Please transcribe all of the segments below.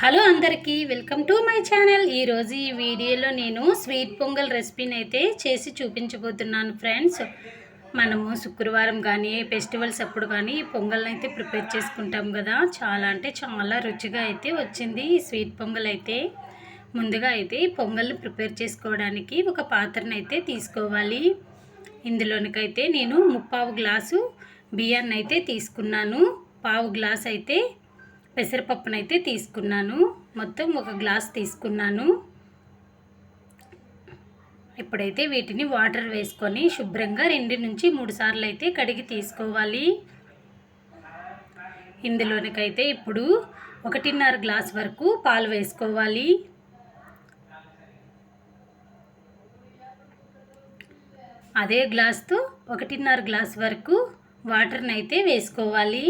Hello అందరికీ welcome to my channel. ఈరోజు ఈ వీడియోలో నేను స్వీట్ పొంగల్ రెసిపీని అయితే చేసి చూపించబోతున్నాను ఫ్రెండ్స్. మనము శుక్రవారం కానీ ఫెస్టివల్స్ అప్పుడు కానీ పొంగల్ని అయితే ప్రిపేర్ చేసుకుంటాం కదా. చాలా అంటే చాలా రుచిగా అయితే వచ్చింది ఈ స్వీట్ పొంగల్ అయితే. ముందుగా అయితే పొంగల్ని ప్రిపేర్ చేసుకోవడానికి ఒక పాత్రను అయితే తీసుకోవాలి. ఇందులోనికైతే నేను ముప్పావు గ్లాసు బియ్యాన్ని అయితే తీసుకున్నాను. పావు గ్లాస్ అయితే పెసరపప్పునైతే తీసుకున్నాను. మొత్తం ఒక గ్లాస్ తీసుకున్నాను. ఇప్పుడైతే వీటిని వాటర్ వేసుకొని శుభ్రంగా రెండు నుంచి మూడు సార్లు అయితే కడిగి తీసుకోవాలి. ఇందులోనికైతే ఇప్పుడు ఒకటిన్నర గ్లాస్ వరకు పాలు వేసుకోవాలి. అదే గ్లాస్తో ఒకటిన్నర గ్లాస్ వరకు వాటర్ని అయితే వేసుకోవాలి.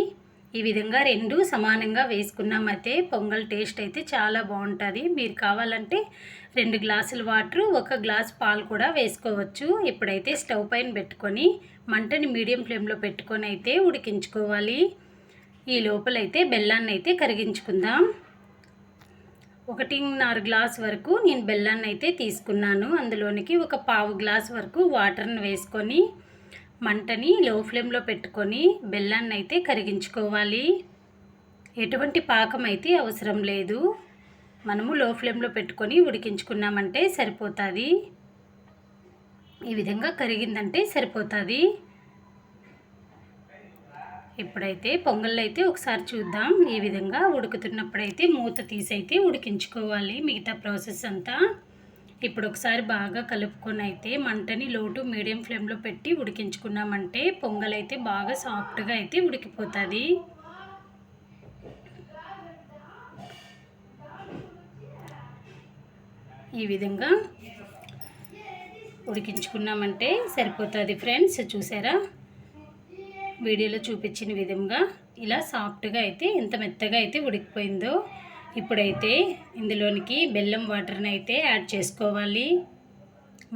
ఈ విధంగా రెండు సమానంగా వేసుకున్నామైతే పొంగల్ టేస్ట్ అయితే చాలా బాగుంటుంది. మీరు కావాలంటే రెండు గ్లాసుల వాటర్ ఒక గ్లాస్ పాలు కూడా వేసుకోవచ్చు. ఇప్పుడైతే స్టవ్ పైన పెట్టుకొని మంటని మీడియం ఫ్లేమ్లో పెట్టుకొని అయితే ఉడికించుకోవాలి. ఈ లోపలైతే బెల్లాన్ని అయితే కరిగించుకుందాం. ఒకటిన్నర గ్లాస్ వరకు నేను బెల్లాన్ని అయితే తీసుకున్నాను. అందులోనికి ఒక పావు గ్లాస్ వరకు వాటర్ని వేసుకొని మంటని లో ఫ్లేమ్లో పెట్టుకొని బెల్లాన్ని అయితే కరిగించుకోవాలి. ఎటువంటి పాకం అయితే అవసరం లేదు. మనము లో ఫ్లేమ్లో పెట్టుకొని ఉడికించుకున్నామంటే సరిపోతుంది. ఈ విధంగా కరిగిందంటే సరిపోతుంది. ఇప్పుడైతే పొంగల్ అయితే ఒకసారి చూద్దాం. ఈ విధంగా ఉడుకుతున్నప్పుడైతే మూత తీసైతే ఉడికించుకోవాలి మిగతా ప్రాసెస్ అంతా. ఇప్పుడు ఒకసారి బాగా కలుపుకొని అయితే మంటని లోటు మీడియం ఫ్లేమ్లో పెట్టి ఉడికించుకున్నామంటే పొంగల్ అయితే బాగా సాఫ్ట్గా అయితే ఉడికిపోతుంది. ఈ విధంగా ఉడికించుకున్నామంటే సరిపోతుంది ఫ్రెండ్స్ చూసారా? వీడియోలో చూపించిన విధంగా ఇలా సాఫ్ట్గా అయితే ఎంత మెత్తగా అయితే ఉడికిపోయిందో. ఇప్పుడైతే ఇందులోనికి బెల్లం వాటర్ని అయితే యాడ్ చేసుకోవాలి.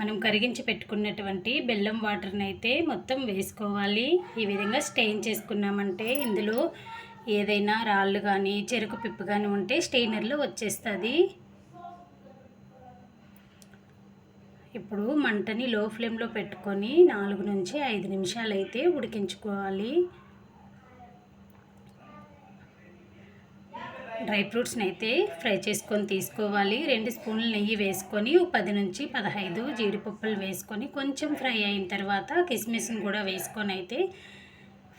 మనం కరిగించి పెట్టుకున్నటువంటి బెల్లం వాటర్ని అయితే మొత్తం వేసుకోవాలి. ఈ విధంగా స్టెయిన్ చేసుకున్నామంటే ఇందులో ఏదైనా రాళ్ళు కానీ చెరుకు పిప్పు కానీ ఉంటే స్టెయినర్లో వచ్చేస్తుంది. ఇప్పుడు మంటని లో ఫ్లేమ్లో పెట్టుకొని నాలుగు నుంచి ఐదు నిమిషాలు అయితే ఉడికించుకోవాలి. డ్రై ఫ్రూట్స్ని అయితే ఫ్రై చేసుకొని తీసుకోవాలి. రెండు స్పూన్లు నెయ్యి వేసుకొని పది నుంచి పదహైదు జీడిపప్పులు వేసుకొని కొంచెం ఫ్రై అయిన తర్వాత కిస్మిస్ని కూడా వేసుకొని అయితే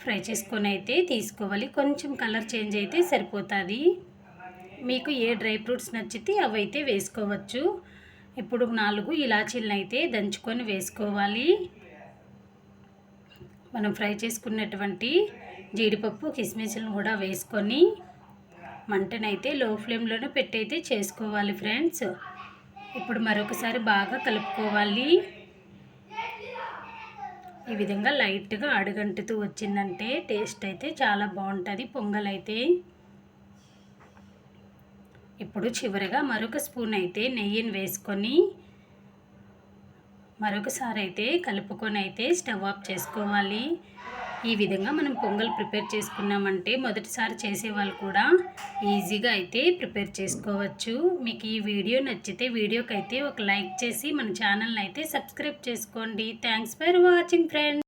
ఫ్రై చేసుకొని అయితే తీసుకోవాలి. కొంచెం కలర్ చేంజ్ అయితే సరిపోతుంది. మీకు ఏ డ్రై ఫ్రూట్స్ నచ్చితే అవి అయితే వేసుకోవచ్చు. ఇప్పుడు నాలుగు ఇలాచీలను అయితే దంచుకొని వేసుకోవాలి. మనం ఫ్రై చేసుకున్నటువంటి జీడిపప్పు కిస్మిస్లను కూడా వేసుకొని మంటనైతే లో ఫ్లేమ్లోనే పెట్టయితే చేసుకోవాలి ఫ్రెండ్స్. ఇప్పుడు మరొకసారి బాగా కలుపుకోవాలి. ఈ విధంగా లైట్గా అడుగంటుతూ వచ్చిందంటే టేస్ట్ అయితే చాలా బాగుంటుంది పొంగల్ అయితే ఇప్పుడు చివరగా మరొక స్పూన్ అయితే నెయ్యిని వేసుకొని మరొకసారి అయితే కలుపుకొని అయితే స్టవ్ ఆఫ్ చేసుకోవాలి. ఈ విధంగా మనం పొంగల్ ప్రిపేర్ చేసుకున్నామంటే మొదటిసారి చేసేవాళ్ళు కూడా ఈజీగా అయితే ప్రిపేర్ చేసుకోవచ్చు. మీకు ఈ వీడియో నచ్చితే వీడియోకి అయితే ఒక లైక్ చేసి మన ఛానల్ని అయితే సబ్స్క్రైబ్ చేసుకోండి. Thanks for watching friends.